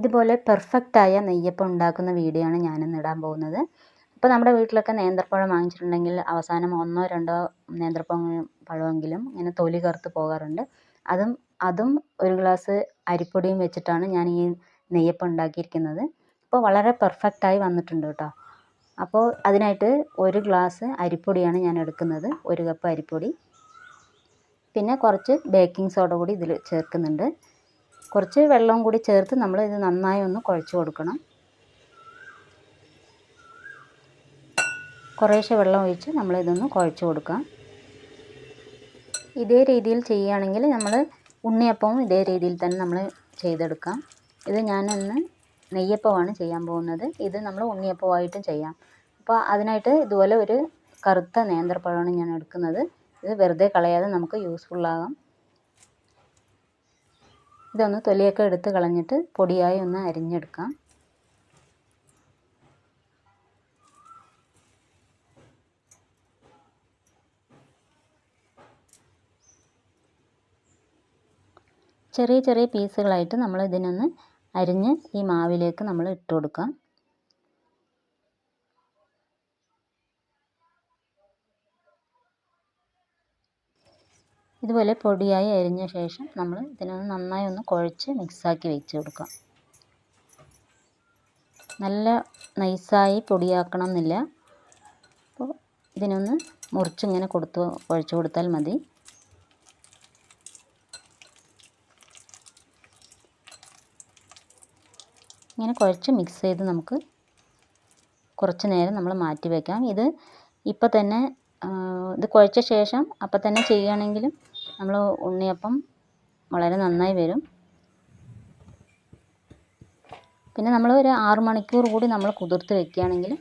ഇതുപോലെ പെർഫെക്റ്റായ നെയ്യപ്പം ഉണ്ടാക്കുന്ന വീഡിയോ ആണ് ഞാനിന്ന് ഇടാൻ പോകുന്നത്. അപ്പോൾ നമ്മുടെ വീട്ടിലൊക്കെ നേന്ത്രപ്പഴം വാങ്ങിച്ചിട്ടുണ്ടെങ്കിൽ അവസാനം ഒന്നോ രണ്ടോ നേന്ത്രപ്പഴം പഴമെങ്കിലും ഇങ്ങനെ തൊലി കറുത്ത് പോകാറുണ്ട്. അതും അതും ഒരു ഗ്ലാസ് അരിപ്പൊടിയും വെച്ചിട്ടാണ് ഞാൻ ഈ നെയ്യപ്പം ഉണ്ടാക്കിയിരിക്കുന്നത്. അപ്പോൾ വളരെ പെർഫെക്റ്റായി വന്നിട്ടുണ്ട് കേട്ടോ. അപ്പോൾ അതിനായിട്ട് ഒരു ഗ്ലാസ് അരിപ്പൊടിയാണ് ഞാൻ എടുക്കുന്നത്. ഒരു കപ്പ് അരിപ്പൊടി. പിന്നെ കുറച്ച് ബേക്കിംഗ് സോഡ കൂടി ഇതിൽ ചേർക്കുന്നുണ്ട്. കുറച്ച് വെള്ളവും കൂടി ചേർത്ത് നമ്മൾ ഇത് നന്നായി ഒന്ന് കുഴച്ച് കൊടുക്കണം. കുറേശ്ശെ വെള്ളം ഒഴിച്ച് നമ്മൾ ഇതൊന്ന് കുഴച്ച് കൊടുക്കാം. ഇതേ രീതിയിൽ ചെയ്യുകയാണെങ്കിൽ നമ്മൾ ഉണ്ണിയപ്പവും ഇതേ രീതിയിൽ തന്നെ നമ്മൾ ചെയ്തെടുക്കാം. ഇത് ഞാനൊന്ന് നെയ്യപ്പമാണ് ചെയ്യാൻ പോകുന്നത്. ഇത് നമ്മൾ ഉണ്ണിയപ്പമായിട്ടും ചെയ്യാം. അപ്പോൾ അതിനായിട്ട് ഇതുപോലെ ഒരു കറുത്ത നേന്ത്രപ്പഴമാണ് ഞാൻ എടുക്കുന്നത്. ഇത് വെറുതെ കളയാതെ നമുക്ക് യൂസ്ഫുള്ളാകാം. ഇതൊന്ന് തൊലിയൊക്കെ എടുത്ത് കളഞ്ഞിട്ട് പൊടിയായി ഒന്ന് അരിഞ്ഞെടുക്കാം. ചെറിയ ചെറിയ പീസുകളായിട്ട് നമ്മൾ ഇതിനൊന്ന് അരിഞ്ഞ് ഈ മാവിലേക്ക് നമ്മൾ ഇട്ട് കൊടുക്കാം. ഇതുപോലെ പൊടിയായി അരിഞ്ഞ ശേഷം നമ്മൾ ഇതിനൊന്ന് നന്നായി ഒന്ന് കുഴച്ച് മിക്സാക്കി വെച്ച് കൊടുക്കാം. നല്ല നൈസായി പൊടിയാക്കണം എന്നില്ല അപ്പോൾ ഇതിനൊന്ന് മുറിച്ചിങ്ങനെ കൊടുത്ത് കുഴച്ച് കൊടുത്താൽ മതി. ഇങ്ങനെ കുഴച്ച് മിക്സ് ചെയ്ത് നമുക്ക് കുറച്ച് നേരം നമ്മൾ മാറ്റി വയ്ക്കാം ഇത് ഇപ്പോൾ തന്നെ ഇത് കുഴച്ച ശേഷം അപ്പം തന്നെ ചെയ്യുകയാണെങ്കിലും നമ്മൾ ഉണ്ണിയപ്പം വളരെ നന്നായി വരും. പിന്നെ നമ്മൾ ഒരു ആറു മണിക്കൂർ കൂടി നമ്മൾ കുതിർത്ത് വെക്കുകയാണെങ്കിൽ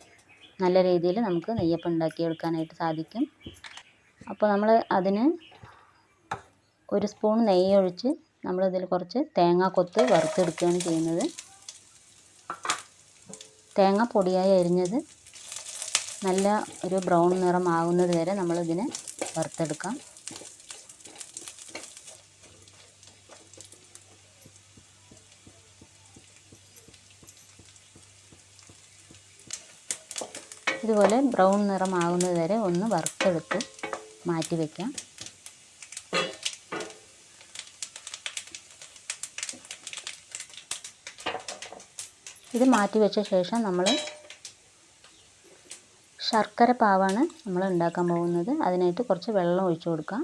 നല്ല രീതിയിൽ നമുക്ക് നെയ്യപ്പം ഉണ്ടാക്കിയെടുക്കാനായിട്ട് സാധിക്കും. അപ്പോൾ നമ്മൾ അതിന് ഒരു സ്പൂൺ നെയ്യ് ഒഴിച്ച് നമ്മളിതിൽ കുറച്ച് തേങ്ങ കൊത്ത് വറുത്തെടുക്കുകയാണ് ചെയ്യുന്നത്. തേങ്ങ പൊടിയായി അരിഞ്ഞത് നല്ല ഒരു ബ്രൗൺ നിറമാകുന്നത് വരെ നമ്മളിതിനെ വറുത്തെടുക്കാം. ഇതുപോലെ ബ്രൗൺ നിറമാകുന്നത് വരെ ഒന്ന് വറുത്തെടുത്ത് മാറ്റി വയ്ക്കാം ഇത് മാറ്റി വെച്ച ശേഷം നമ്മൾ ശർക്കര പാവാണ് നമ്മൾ ഉണ്ടാക്കാൻ പോകുന്നത്. അതിനായിട്ട് കുറച്ച് വെള്ളം ഒഴിച്ചു കൊടുക്കാം.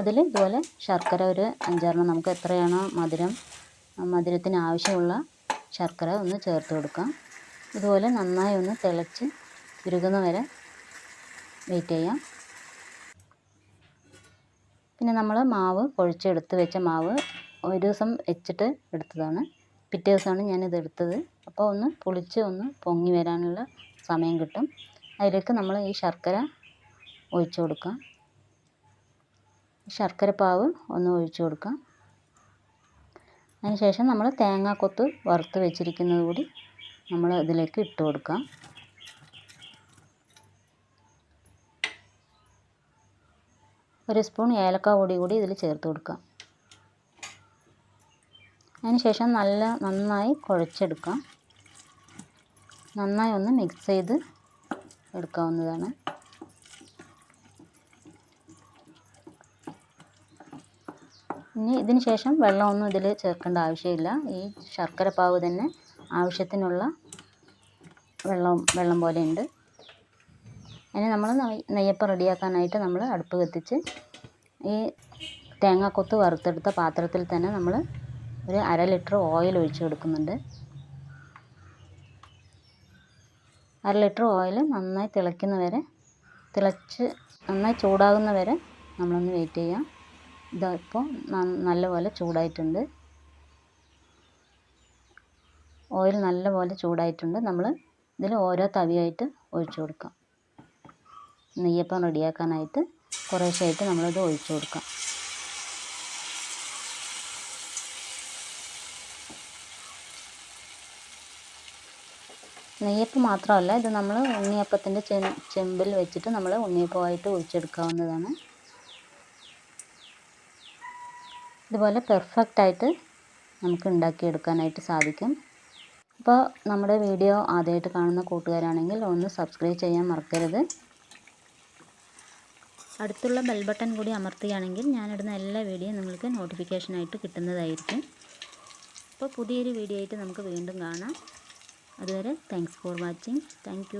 അതിൽ ഇതുപോലെ ശർക്കര ഒരു അഞ്ചാറെണ്ണം നമുക്ക് എത്രയാണോ മധുരം മധുരത്തിന് ആവശ്യമുള്ള ശർക്കര ഒന്ന് ചേർത്ത് കൊടുക്കാം. ഇതുപോലെ നന്നായി ഒന്ന് തിളച്ച് ഉരുകുന്ന വരെ വെയിറ്റ് ചെയ്യാം. പിന്നെ നമ്മൾ മാവ് കുഴച്ചെടുത്ത് വെച്ച മാവ് ഒരു ദിവസം വെച്ചിട്ട് എടുത്തതാണ്. പിറ്റേ ദിവസമാണ് ഞാനിത് എടുത്തത്. അപ്പോൾ ഒന്ന് പുളിച്ച് ഒന്ന് പൊങ്ങി വരാനുള്ള സമയം കിട്ടും. അതിലേക്ക് നമ്മൾ ഈ ശർക്കര ഒഴിച്ചു കൊടുക്കാം. ശർക്കര പാവ് ഒന്ന് ഒഴിച്ചു കൊടുക്കാം. അതിനുശേഷം നമ്മൾ തേങ്ങാക്കൊത്ത് വറുത്ത് വെച്ചിരിക്കുന്നത് കൂടി നമ്മൾ ഇതിലേക്ക് ഇട്ട് കൊടുക്കാം. ഒരു സ്പൂൺ ഏലക്ക പൊടി കൂടി ഇതിൽ ചേർത്ത് കൊടുക്കാം. അതിനുശേഷം നല്ല നന്നായി കുഴച്ചെടുക്കാം. നന്നായി ഒന്ന് മിക്സ് ചെയ്ത് എടുക്കാവുന്നതാണ്. ഇനി ഇതിന് ശേഷം വെള്ളമൊന്നും ഇതിൽ ചേർക്കേണ്ട ആവശ്യമില്ല. ഈ ശർക്കര പാവ് തന്നെ ആവശ്യത്തിനുള്ള വെള്ളം വെള്ളം പോലെയുണ്ട്. അതിന് നമ്മൾ നെയ്യപ്പം റെഡിയാക്കാനായിട്ട് നമ്മൾ അടുപ്പ് കത്തിച്ച് ഈ തേങ്ങാക്കൊത്ത് വറുത്തെടുത്ത പാത്രത്തിൽ തന്നെ നമ്മൾ ഒരു അര ലിറ്റർ ഓയിൽ ഒഴിച്ച് കൊടുക്കുന്നുണ്ട്. അര ലിറ്റർ ഓയിൽ നന്നായി തിളയ്ക്കുന്ന വരെ തിളച്ച് നന്നായി ചൂടാകുന്ന വരെ നമ്മളൊന്ന് വെയിറ്റ് ചെയ്യാം. ഇതിപ്പോൾ നല്ലപോലെ ചൂടായിട്ടുണ്ട്. ഓയിൽ നല്ലപോലെ ചൂടായിട്ടുണ്ട്. നമ്മൾ ഇതിൽ ഓരോ തവിയായിട്ട് ഒഴിച്ചു കൊടുക്കാം. നെയ്യപ്പം റെഡിയാക്കാനായിട്ട് കുറേശ്ശായിട്ട് നമ്മളിത് ഒഴിച്ചു കൊടുക്കാം. നെയ്യപ്പം മാത്രമല്ല ഇത് നമ്മൾ ഉണ്ണിയപ്പത്തിന്റെ ചെ ചെമ്പിൽ വെച്ചിട്ട് നമ്മൾ ഉണ്ണിയപ്പമായിട്ട് ഒഴിച്ചെടുക്കാവുന്നതാണ്. ഇതുപോലെ പെർഫെക്റ്റായിട്ട് നമുക്ക് ഉണ്ടാക്കിയെടുക്കാനായിട്ട് സാധിക്കും. അപ്പോൾ നമ്മുടെ വീഡിയോ ആദ്യമായിട്ട് കാണുന്ന കൂട്ടുകാരാണെങ്കിൽ ഒന്ന് സബ്സ്ക്രൈബ് ചെയ്യാൻ മറക്കരുത്. അടുത്തുള്ള ബെൽ ബട്ടൺ കൂടി അമർത്തുകയാണെങ്കിൽ ഞാനിടുന്ന എല്ലാ വീഡിയോയും നിങ്ങൾക്ക് നോട്ടിഫിക്കേഷനായിട്ട് കിട്ടുന്നതായിരിക്കും. അപ്പോൾ പുതിയൊരു വീഡിയോ ആയിട്ട് നമുക്ക് വീണ്ടും കാണാം. അതുവരെ താങ്ക്സ് ഫോർ വാച്ചിങ് താങ്ക്